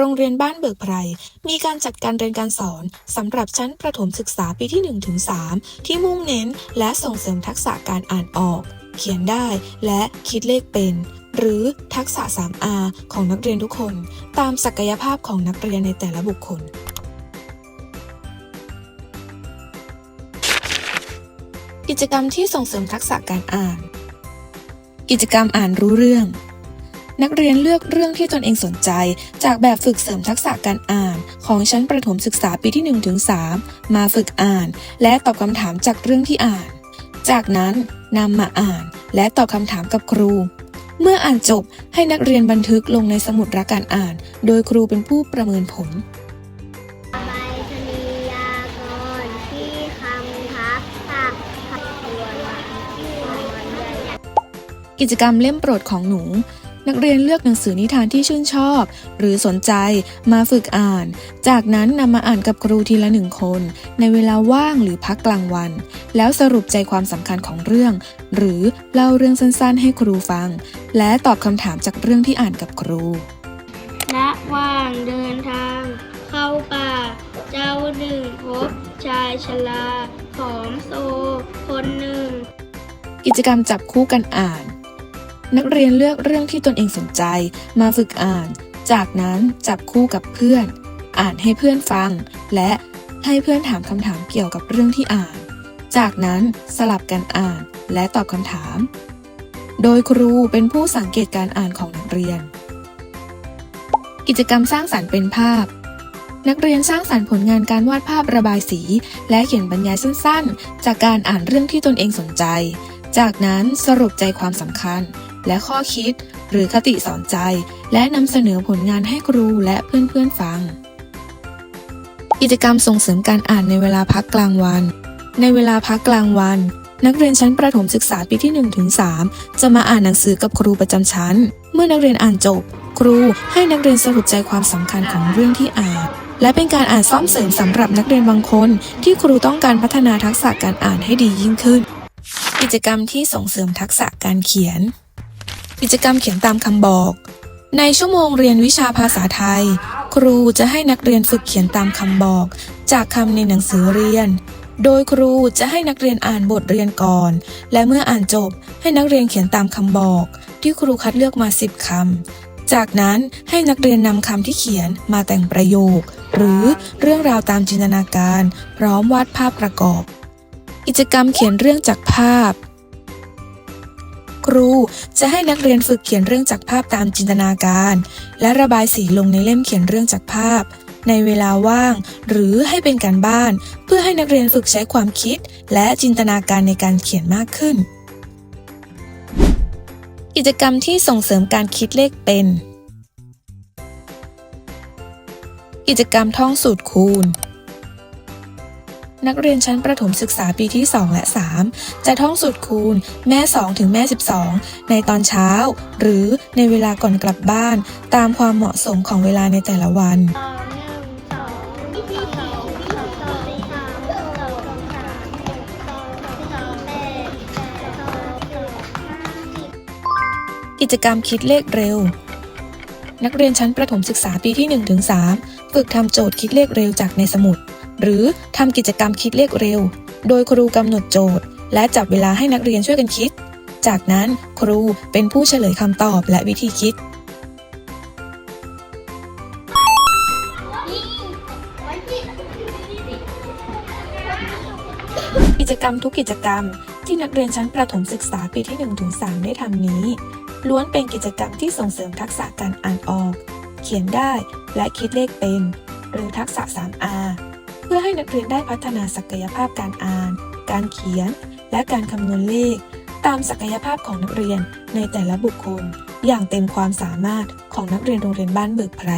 โรงเรียนบ้านเบิกไพร มีการจัดการเรียนการสอนสำหรับชั้นประถมศึกษาปีที่ 1-3 ที่มุ่งเน้นและส่งเสริมทักษะการอ่านออก เขียนได้และคิดเลขเป็น หรือทักษะ 3R ของนักเรียนทุกคน ตามศักยภาพของนักเรียนในแต่ละบุคคลกิจกรรมที่ส่งเสริมทักษะการอ่าน กิจกรรมอ่านรู้เรื่อง นักเรียนเลือกเรื่องที่ตนเองสนใจ จากแบบฝึกเสริมทักษะการอ่าน ของชั้นประถมศึกษาปีที่ 1-3 มาฝึกอ่าน และตอบคำถามจากเรื่องที่อ่าน จากนั้นนำมาอ่าน และตอบคำถามกับครู เมื่ออ่านจบให้นักเรียนบันทึกลงในสมุดรักการอ่าน โดยครูเป็นผู้ประเมินผลกิจกรรมเล่มโปรดของหนู นักเรียนเลือกหนังสือนิทานที่ชื่นชอบ หรือสนใจมาฝึกอ่าน จากนั้นนำมาอ่านกับครูทีละหนึ่งคน ในเวลาว่างหรือพักกลางวัน แล้วสรุปใจความสำคัญของเรื่อง หรือเล่าเรื่องสั้นๆ ให้ครูฟัง และตอบคำถามจากเรื่องที่อ่านกับครูระหว่างเดินทาง เข้าป่า เจ้าหนึ่งพบชายชราผอมโซ คนหนึ่ง กิจกรรมจับคู่กันอ่าน นักเรียนเลือกเรื่องที่ตนเองสนใจ มาฝึกอ่าน จากนั้นจับคู่กับเพื่อน อ่านให้เพื่อนฟัง และให้เพื่อนถามคำถามเกี่ยวกับเรื่องที่อ่าน จากนั้นสลับกันอ่านและตอบคำถาม โดยครูเป็นผู้สังเกตการอ่านของนักเรียน กิจกรรมสร้างสรรค์เป็นภาพ นักเรียนสร้างสรรค์ผลงานการวาดภาพระบายสี และเขียนบรรยายสั้น ๆ จากการอ่านเรื่องที่ตนเองสนใจ จากนั้นสรุปใจความสำคัญ และข้อคิด หรือคติสอนใจ และนำเสนอผลงานให้ครูและเพื่อนๆฟัง กิจกรรมส่งเสริมการอ่านในเวลาพักกลางวัน ในเวลาพักกลางวัน นักเรียนชั้นประถมศึกษาปีที่1-3 จะมาอ่านหนังสือกับครูประจำชั้น เมื่อนักเรียนอ่านจบ ครูให้นักเรียนสรุปใจความสำคัญของเรื่องที่อ่านและเป็นการอ่านซ่อมเสริมสำหรับนักเรียนบางคน ที่ครูต้องการพัฒนาทักษะการอ่านให้ดียิ่งขึ้น กิจกรรมที่ส่งเสริมทักษะการเขียน กิจกรรมเขียนตามคำบอก ในชั่วโมงเรียนวิชาภาษาไทย ครูจะให้นักเรียนฝึกเขียนตามคำบอก จากคำในหนังสือเรียน โดยครูจะให้นักเรียนอ่านบทเรียนก่อน และเมื่ออ่านจบให้นักเรียนเขียนตามคำบอก ที่ครูคัดเลือกมา 10คำ จากนั้นให้นักเรียนนำคำที่เขียนมาแต่งประโยค หรือเรื่องราวตามจินตนาการ พร้อมวาดภาพประกอบ กิจกรรมเขียนเรื่องจากภาพ ครู จะให้นักเรียนฝึกเขียนเรื่องจากภาพตามจินตนาการ และระบายสีลงในเล่มเขียนเรื่องจากภาพ ในเวลาว่าง หรือให้เป็นการบ้าน เพื่อให้นักเรียนฝึกใช้ความคิด และจินตนาการในการเขียนมากขึ้น กิจกรรมที่ส่งเสริมการคิดเลขเป็น กิจกรรมท่องสูตรคูณ นักเรียนชั้นประถมศึกษาปีที่ 2 และ 3 จะท่องสูตรคูณแม่ 2 ถึงแม่ 12 ในตอนเช้า หรือในเวลาก่อนกลับบ้าน ตามความเหมาะสมของเวลาในแต่ละวัน กิจกรรมคิดเลขเร็วนักเรียนชั้นประถมศึกษาปีที่ 1-3 ฝึกทำโจทย์คิดเลขเร็วจากในสมุด หรือทำกิจกรรมคิดเลขเร็ว โดยครูกำหนดโจทย์ และจับเวลาให้นักเรียนช่วยกันคิด จากนั้นครูเป็นผู้เฉลยคำตอบและวิธีคิด กิจกรรมทุกกิจกรรมที่นักเรียนชั้นประถมศึกษาปีที่ 1-3 ได้ทำนี้ ล้วนเป็นกิจกรรมที่ส่งเสริมทักษะการอ่านออก เขียนได้และคิดเลขเป็น หรือทักษะ 3R พื่อให้นักเรียนได้พัฒนาศักยภาพการอ่าน การเขียน และการคำนวณเลข ตามศักยภาพของนักเรียนในแต่ละบุคคล อย่างเต็มความสามารถของนักเรียนโรงเรียนบ้านเบิกไพร